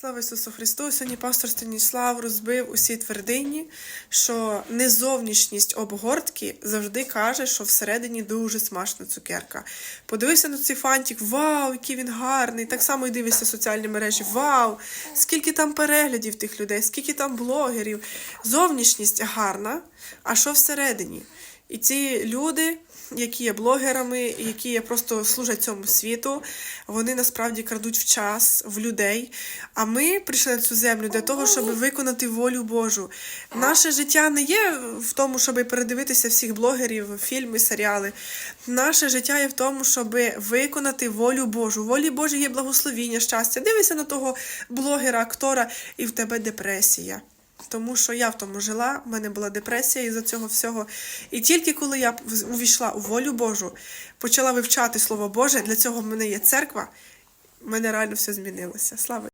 Слава Ісусу Христу! Сьогодні пастор Станіслав розбив усі твердині, що незовнішність обгортки завжди каже, що всередині дуже смачна цукерка. Подивися на цей фантик, вау, який він гарний! Так само і дивишся соціальні мережі. Вау! Скільки там переглядів тих людей, скільки там блогерів. Зовнішність гарна, а що всередині? І ці люди, які є блогерами, які є просто служать цьому світу, вони насправді крадуть в час в людей. А ми прийшли на цю землю для того, щоб виконати волю Божу. Наше життя не є в тому, щоб передивитися всіх блогерів, фільми, серіали. Наше життя є в тому, щоб виконати волю Божу. Волі Божій є благословіння, щастя. Дивися на того блогера, актора, і в тебе депресія. Тому що я в тому жила, в мене була депресія із-за цього всього. І тільки коли я увійшла у волю Божу, почала вивчати Слово Боже, для цього в мене є церква, в мене реально все змінилося. Слава